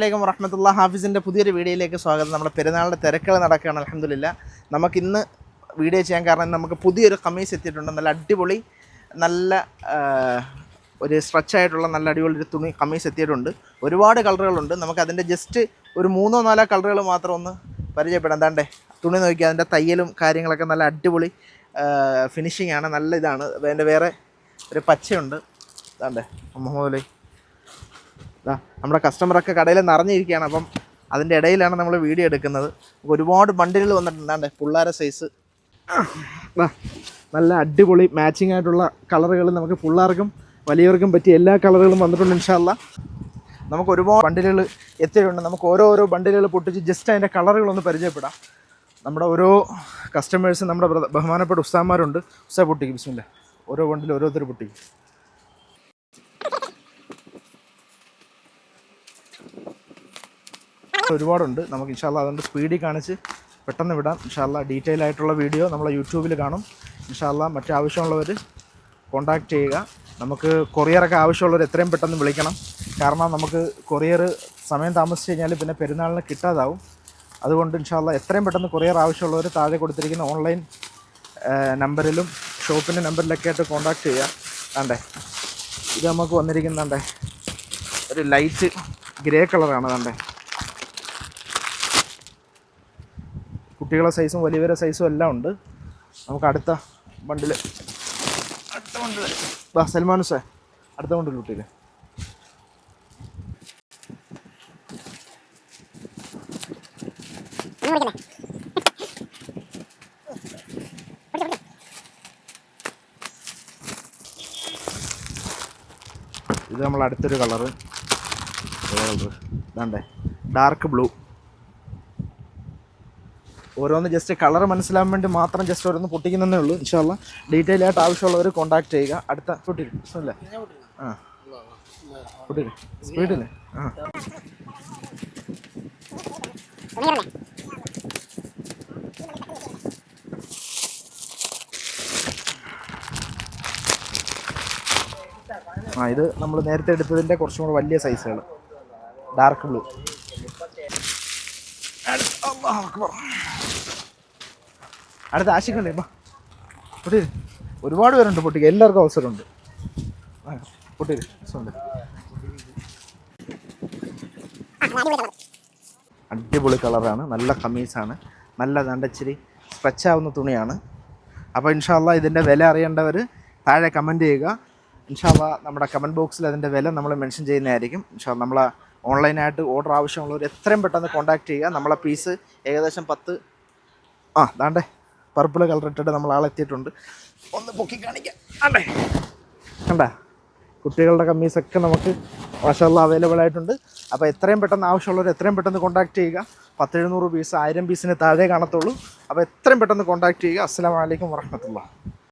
അലൈക്കും വറഹമത്തുള്ള ഹാഫിസിന്റെ പുതിയൊരു വീഡിയോയിലേക്ക് സ്വാഗതം. നമ്മുടെ പെരുന്നാളിന്റെ തിരക്കുകൾ നടക്കുകയാണ് അലഹമില്ല നമുക്കിന്ന് വീഡിയോ ചെയ്യാൻ കാരണം നമുക്ക് പുതിയൊരു കമ്മീസ് എത്തിയിട്ടുണ്ട്. നല്ല അടിപൊളി നല്ല ഒരു സ്ട്രെച്ച് ആയിട്ടുള്ള നല്ല അടിപൊളി ഒരു തുണി കമ്മീസ് എത്തിയിട്ടുണ്ട്. ഒരുപാട് കളറുകളുണ്ട് നമുക്ക് അതിന്റെ ജസ്റ്റ് ഒരു മൂന്നോ നാലോ കളറുകൾ മാത്രം ഒന്ന് പരിചയപ്പെടാം. എന്താണ്ടേ? തുണി നോക്കി അതിന്റെ തയ്യലും കാര്യങ്ങളൊക്കെ നല്ല അടിപൊളി ഫിനിഷിംഗ് ആണ്. നല്ല ഇതാണ്. അതിന്റെ വേറെ ഒരു പച്ചയുണ്ട്. അതാണ്ടേ മുഹമ്മദ് ദാ നമ്മുടെ കസ്റ്റമറൊക്കെ കടയിൽ നിറഞ്ഞിരിക്കുകയാണ്. അപ്പം അതിന്റെ ഇടയിലാണ് നമ്മൾ വീഡിയോ എടുക്കുന്നത്. ഒരുപാട് ബണ്ടിലുകൾ വന്നിട്ടുണ്ടാണ്ട് പിള്ളേരെ സൈസ് നല്ല അടിപൊളി മാച്ചിങ് ആയിട്ടുള്ള കളറുകൾ നമുക്ക് പിള്ളേർക്കും വലിയവർക്കും പറ്റിയ എല്ലാ കളറുകളും വന്നിട്ടുണ്ട് ഇൻഷാല്ല നമുക്ക് ഒരുപാട് ബണ്ടിലുകൾ എത്തിയിട്ടുണ്ട്. നമുക്ക് ഓരോരോ ബണ്ടിലുകൾ പൊട്ടിച്ച് ജസ്റ്റ് അതിന്റെ കളറുകളൊന്ന് പരിചയപ്പെടാം. നമ്മുടെ ഓരോ കസ്റ്റമേഴ്സ് നമ്മുടെ ബഹുമാനപ്പെട്ട ഉസ്താന്മാരുണ്ട് ഉസ്താ പൊട്ടിക്കും ബിസ്മില്ല. ഓരോ ബണ്ടിൽ ഓരോരുത്തർ പൊട്ടിക്കും. ഒരുപാടുണ്ട്. നമുക്ക് ഇൻഷാല്ല അതുകൊണ്ട് സ്പീഡിൽ കാണിച്ച് പെട്ടെന്ന് വിടാം. ഇൻഷാല്ല ഡീറ്റെയിൽ ആയിട്ടുള്ള വീഡിയോ നമ്മളെ യൂട്യൂബിൽ കാണും. ഇൻഷാല്ല മറ്റു ആവശ്യമുള്ളവർ കോൺടാക്റ്റ് ചെയ്യുക. നമുക്ക് കൊറിയറൊക്കെ ആവശ്യമുള്ളവർ എത്രയും പെട്ടെന്ന് വിളിക്കണം. കാരണം നമുക്ക് കൊറിയർ സമയം താമസിച്ച് കഴിഞ്ഞാൽ പിന്നെ പെരുന്നാളിന് കിട്ടാതാവും. അതുകൊണ്ട് ഇൻഷാല്ല എത്രയും പെട്ടെന്ന് കൊറിയർ ആവശ്യമുള്ളവർ താഴെ കൊടുത്തിരിക്കുന്ന ഓൺലൈൻ നമ്പറിലും ഷോപ്പിന്റെ നമ്പറിലൊക്കെ ആയിട്ട് കോൺടാക്റ്റ് ചെയ്യുക. വേണ്ടേ ഇത് നമുക്ക് വന്നിരിക്കുന്നുണ്ടേ ഒരു ലൈറ്റ് ഗ്രേ കളറാണ് വേണ്ടേ കുട്ടികളുടെ സൈസും വലിയവരെ സൈസും എല്ലാം ഉണ്ട്. നമുക്ക് അടുത്ത ബണ്ടിൽ അടുത്ത ബണ്ടിൽ ബാ സൽമാനുസേ അടുത്ത ബണ്ടിൽ കുട്ടിയിൽ ഇത് നമ്മൾ അടുത്തൊരു കളറ് കളറ് ഇതാണ്ടേ. ഡാർക്ക് ബ്ലൂ ഓരോന്ന് ജസ്റ്റ് കളർ മനസ്സിലാവാൻ വേണ്ടി മാത്രം ജസ്റ്റ് ഓരോന്ന് പൊട്ടിക്കുന്നതേ ഉള്ളൂ. ഇൻഷാല്ല ഡീറ്റെയിൽ ആയിട്ട് ആവശ്യമുള്ളവർ കോൺടാക്ട് ചെയ്യുക. അടുത്ത പൊട്ടിക്കും അല്ലേ ആ. പൊട്ടിക്കും സ്പീഡില്ലേ ആ. ആ ഇത് നമ്മൾ നേരത്തെ എടുത്തതിന്റെ കുറച്ചും കൂടെ വലിയ സൈസുകൾ ഡാർക്ക് ബ്ലൂ അടുത്ത ആശിക്കണ്ടേ പൊട്ടി ഒരുപാട് പേരുണ്ട് പൊട്ടിക്ക്. എല്ലാവർക്കും അവസരമുണ്ട്. ഉണ്ട് അടിപൊളി കളറാണ്. നല്ല കമ്മീസാണ്. നല്ല നണ്ടച്ചിരി സ്ട്രെച്ച് ആവുന്ന തുണിയാണ്. അപ്പോൾ ഇൻഷാല്ല ഇതിന്റെ വില അറിയേണ്ടവർ താഴെ കമന്റ് ചെയ്യുക. ഇൻഷാല്ല നമ്മുടെ കമന്റ് ബോക്സിൽ അതിന്റെ വില നമ്മൾ മെൻഷൻ ചെയ്യുന്നതായിരിക്കും. ഇൻഷാ നമ്മളെ ഓൺലൈനായിട്ട് ഓർഡർ ആവശ്യമുള്ളവർ എത്രയും പെട്ടെന്ന് കോൺടാക്ട് ചെയ്യുക. നമ്മളെ പീസ് ഏകദേശം പത്ത് ആ ദാണ്ടേ. പർപ്പിൾ കളർ ഇട്ടിട്ട് നമ്മൾ ആളെത്തിയിട്ടുണ്ട് ഒന്ന് പൊക്കി കാണിക്കാം. അണ്ടേ കണ്ട? കുട്ടികളുടെ കമ്മീസൊക്കെ നമുക്ക് മാഷല്ല അവൈലബിൾ ആയിട്ടുണ്ട്. അപ്പോൾ എത്രയും പെട്ടെന്ന് ആവശ്യമുള്ളവർ എത്രയും പെട്ടെന്ന് കോൺടാക്ട് ചെയ്യുക. പത്തെഴുന്നൂറ് പീസ് ആയിരം പീസിന് താഴെ കാണത്തുള്ളൂ. അപ്പോൾ എത്രയും പെട്ടെന്ന് കോൺടാക്ട് ചെയ്യുക. അസ്സാം വലൈക്കും വറഹമത്തുള്ള